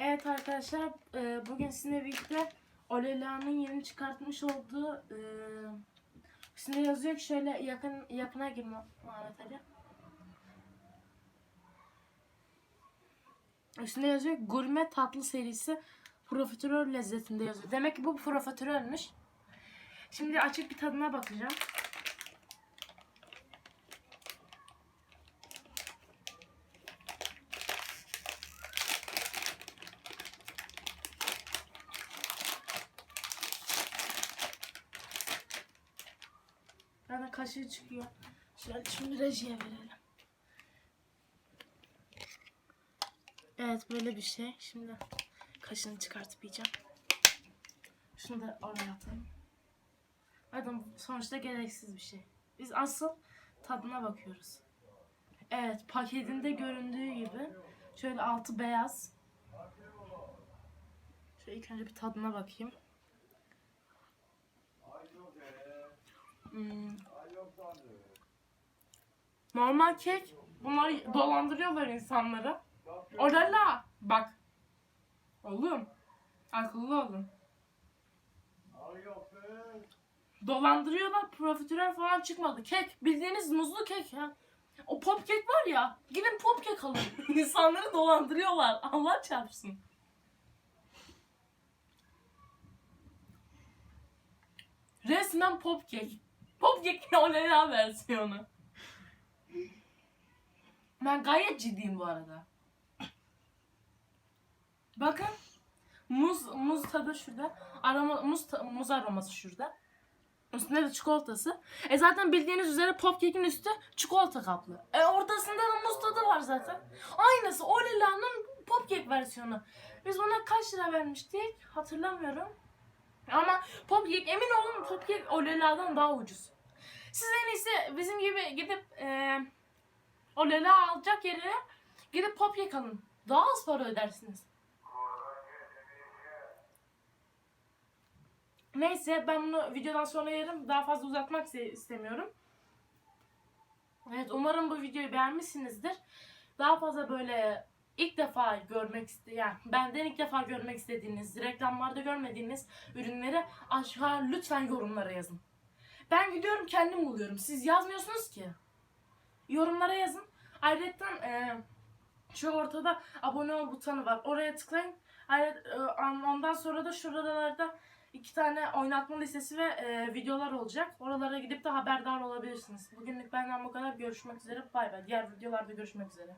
Evet arkadaşlar e, bugün sizinle birlikte Olela'nın yeni çıkartmış olduğu e, üstünde yazıyor ki şöyle yakın yakına girme Muhammed Ali. Üstünde yazıyor ki, gurme tatlı serisi profiterol lezzetinde yazıyor. Demek ki bu profiterolmüş. Şimdi açıp bir tadına bakacağım. Zaten kaşığı çıkıyor. Şöyle şimdi rejiye verelim. Evet böyle bir şey. Şimdi kaşığını çıkartıp yiyeceğim. Şunu da oraya atayım. Zaten sonuçta gereksiz bir şey. Biz asıl tadına bakıyoruz. Evet paketinde göründüğü gibi şöyle altı beyaz. Şöyle ilk önce bir tadına bakayım. Hmm. Normal kek. Bunlar dolandırıyorlar insanları. Orala bak. Oğlum. Akıllı olun. Dolandırıyorlar. Profiterol falan çıkmadı. Kek. Bildiğiniz muzlu kek ya. O pop kek var ya. Gidin pop kek alın. İnsanları dolandırıyorlar. Allah çarpsın. Resmen pop kek. Pop kekin olena versiyonu. Ben gayet ciddiyim bu arada. Bakın. Muz muz tadı şurada. Aroma muz muz aroması şurada. Üstünde de çikolatası. E zaten bildiğiniz üzere pop kekin üstü çikolata kaplı. E ortasında da muz tadı var zaten. Aynısı Olila'nın pop kek versiyonu. Biz buna kaç lira vermiştik hatırlamıyorum. Ama pop kek emin olun pop kek Olila'dan daha ucuz. Siz en iyisi bizim gibi gidip e, Olila alacak yerine gidip pop kek alın. Daha az para ödersiniz. Neyse ben bunu videodan sonra yerim. Daha fazla uzatmak istemiyorum. Evet umarım bu videoyu beğenmişsinizdir. Daha fazla böyle ilk defa görmek isteyen, yani benden ilk defa görmek istediğiniz, reklamlarda görmediğiniz ürünleri aşağı lütfen yorumlara yazın. Ben gidiyorum kendim buluyorum. Siz yazmıyorsunuz ki. Yorumlara yazın. Ayrıca e, şu ortada abone ol butonu var. Oraya tıklayın. Ayrıca, e, ondan sonra da şuralarda iki tane oynatma listesi ve e, videolar olacak. Oralara gidip de haberdar olabilirsiniz. Bugünlük benden bu kadar. Görüşmek üzere. Bay bay. Diğer videolarda görüşmek üzere.